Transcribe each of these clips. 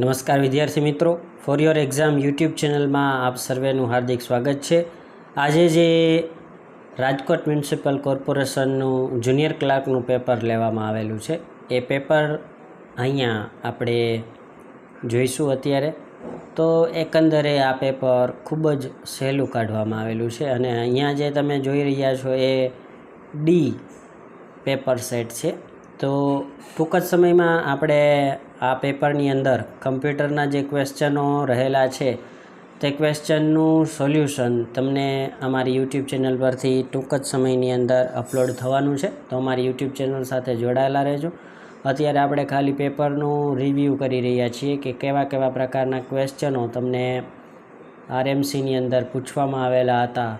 નમસ્કાર વિદ્યાર્થી મિત્રો. ફોર યોર એક્ઝામ યુટ્યુબ ચેનલમાં આપ સર્વેનું હાર્દિક સ્વાગત છે. આજે જે રાજકોટ મ્યુનિસિપલ કોર્પોરેશનનું જુનિયર ક્લાર્કનું પેપર લેવામાં આવેલું છે, એ પેપર અહીંયા આપણે જોઈશું અત્યારે. તો એકંદરે આ પેપર ખૂબ જ સહેલું કાઢવામાં આવેલું છે અને અહીંયા જે તમે જોઈ રહ્યા છો એ ડી પેપર સેટ છે. તો ટૂંક જ સમયમાં આપણે આ પેપરની અંદર કમ્પ્યુટરના જે ક્વેશ્ચનો રહેલા છે, તે ક્વેશ્ચનનું સોલ્યુશન તમને અમારી યુટ્યુબ ચેનલ પરથી ટૂંક જ સમયની અંદર અપલોડ થવાનું છે. તો અમારી યુટ્યુબ ચેનલ સાથે જોડાયેલા રહેજો. અત્યારે આપણે ખાલી પેપરનું રિવ્યૂ કરી રહ્યા છીએ કે કેવા કેવા પ્રકારના ક્વેશ્ચનો તમને આરએમસીની અંદર પૂછવામાં આવેલા હતા.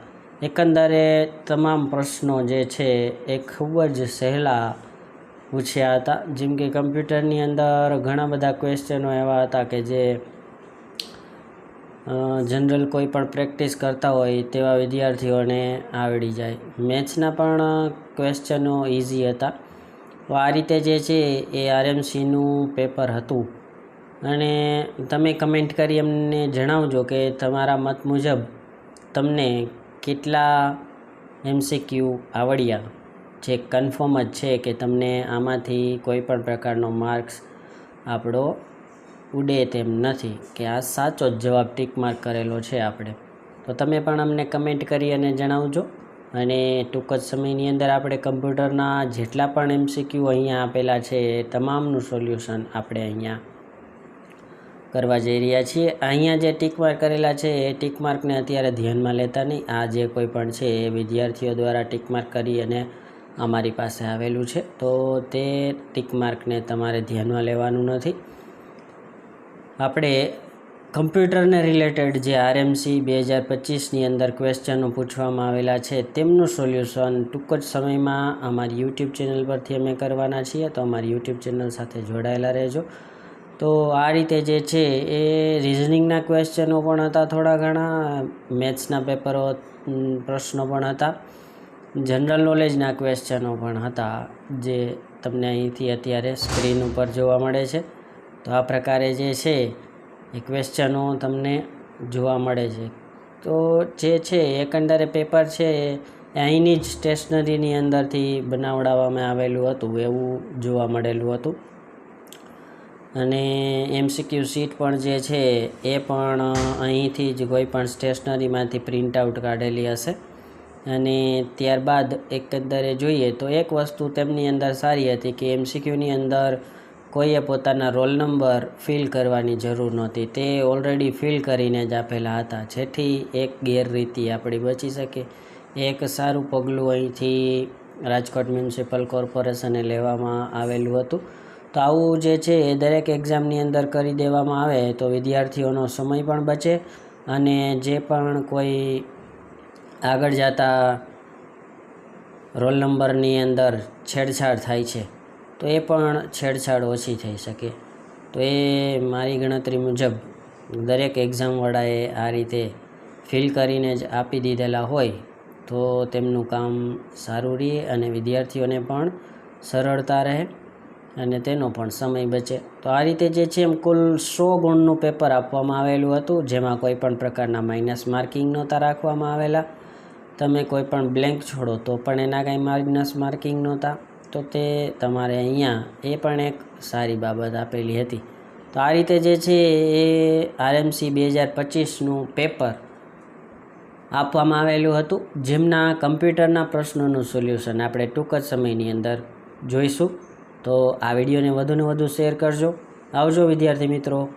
એકંદરે તમામ પ્રશ્નો જે છે, એ ખૂબ જ સહેલા પૂછ્યા હતા. જેમ કે કમ્પ્યુટરની અંદર ઘણા બધા ક્વેશ્ચનો એવા હતા કે જે જનરલ કોઈ પણ પ્રેક્ટિસ કરતા હોય તેવા વિદ્યાર્થીઓને આવડી જાય. મેથ્સના પણ ક્વેશ્ચનો ઇઝી હતા. તો આ રીતે જે છે એ આરએમસીનું પેપર હતું. અને તમે કમેન્ટ કરી અમને જણાવજો કે તમારા મત મુજબ તમને કેટલા એમસીક્યુ આવડ્યા. જે કન્ફર્મ જ છે કે તમને આમાંથી કોઈ પણ પ્રકારનો માર્ક્સ આપણો ઉડે તેમ નથી, કે આ સાચો જ જવાબ ટીક માર્ક કરેલો છે આપણે. તો તમે પણ અમને કમેન્ટ કરી અને જણાવજો. અને ટૂંક જ સમયની અંદર આપણે કમ્પ્યુટરના જેટલા પણ એમસીક્યુ અહીંયા આપેલા છે એ તમામનું સોલ્યુશન આપણે અહીંયા કરવા જઈ રહ્યા છીએ. અહીંયા જે ટીક માર્ક કરેલા છે એ ટીક માર્કને અત્યારે ધ્યાનમાં લેતા નહીં. આ જે કોઈ પણ છે એ વિદ્યાર્થીઓ દ્વારા ટીક માર્ક કરી અને અમારી પાસે આવેલું છે, તો તે ટીક માર્કને તમારે ધ્યાનમાં લેવાનું નથી. આપણે કમ્પ્યુટરને રિલેટેડ જે આરએમસી બે હજાર પચીસની અંદર ક્વેશ્ચનો પૂછવામાં આવેલા છે, તેમનું સોલ્યુશન ટૂંક જ સમયમાં અમારી યુટ્યુબ ચેનલ પરથી અમે કરવાના છીએ, તો અમારી યુટ્યુબ ચેનલ સાથે જોડાયેલા રહેજો. તો આ રીતે જે છે, એ રિઝનિંગના ક્વેશ્ચનો પણ હતા થોડા ઘણા, મેથ્સના પેપરો પ્રશ્નો પણ હતા. જનરલ નોલેજના ક્વેશ્ચનો પણ હતા જે તમને અહીંથી અત્યારે સ્ક્રીન ઉપર જોવા મળે છે. તો આ પ્રકારે જે છે એ ક્વેશ્ચનો તમને જોવા મળે છે. તો જે છે એકંદરે પેપર છે એ અહીંની જ સ્ટેશનરીની અંદરથી બનાવડાવવામાં આવેલું હતું, એવું જોવા મળેલું હતું. અને એમસીક્યુ સીટ પણ જે છે એ પણ અહીંથી જ કોઈ પણ સ્ટેશનરીમાંથી પ્રિન્ટ આઉટ કાઢેલી હશે. અને ત્યારબાદ એકંદરે જોઈએ તો એક વસ્તુ તેમની અંદર સારી હતી કે એમસીક્યુની અંદર કોઈએ પોતાના રોલ નંબર ફિલ કરવાની જરૂર નહોતી. તે ઓલરેડી ફિલ કરીને જ આપેલા હતા. જેથી એક ગેરરીતિ આપણી બચી શકે. એક સારું પગલું અહીંથી રાજકોટ મ્યુનિસિપલ કોર્પોરેશને લેવામાં આવેલું હતું. તો આવું જે છે એ દરેક એક્ઝામની અંદર કરી દેવામાં આવે તો વિદ્યાર્થીઓનો સમય પણ બચે અને જે પણ કોઈ આગળ જતા રોલ નંબરની અંદર છેડછાડ થાય છે, તો એ પણ છેડછાડ ઓછી થઈ શકે. તો એ મારી ગણતરી મુજબ દરેક એક્ઝામવાળાએ આ રીતે ફિલ કરીને જ આપી દીધેલા હોય, તો તેમનું કામ સારું રહે અને વિદ્યાર્થીઓને પણ સરળતા રહે અને તેનો પણ સમય બચે. તો આ રીતે જે છે એમ કુલ સો ગુણનું પેપર આપવામાં આવેલું હતું, જેમાં કોઈ પણ પ્રકારના માઇનસ માર્કિંગ નહોતા રાખવામાં આવેલા. તમે કોઈ પણ બ્લેન્ક છોડો તો પણ એના કાંઈ માઇનસ માર્કિંગ નહોતા. તો તે તમારે અહીંયા એ પણ એક સારી બાબત આપેલી હતી. તો આ રીતે જે છે એ આરએમસી બે હજાર પચીસનું પેપર આપવામાં આવેલું હતું. જેમના કમ્પ્યુટરના પ્રશ્નોનું સોલ્યુશન આપણે ટૂંક જ સમયની અંદર જોઈશું. તો આ વિડીયોને વધુને વધુ શેર કરજો. આવજો વિદ્યાર્થી મિત્રો.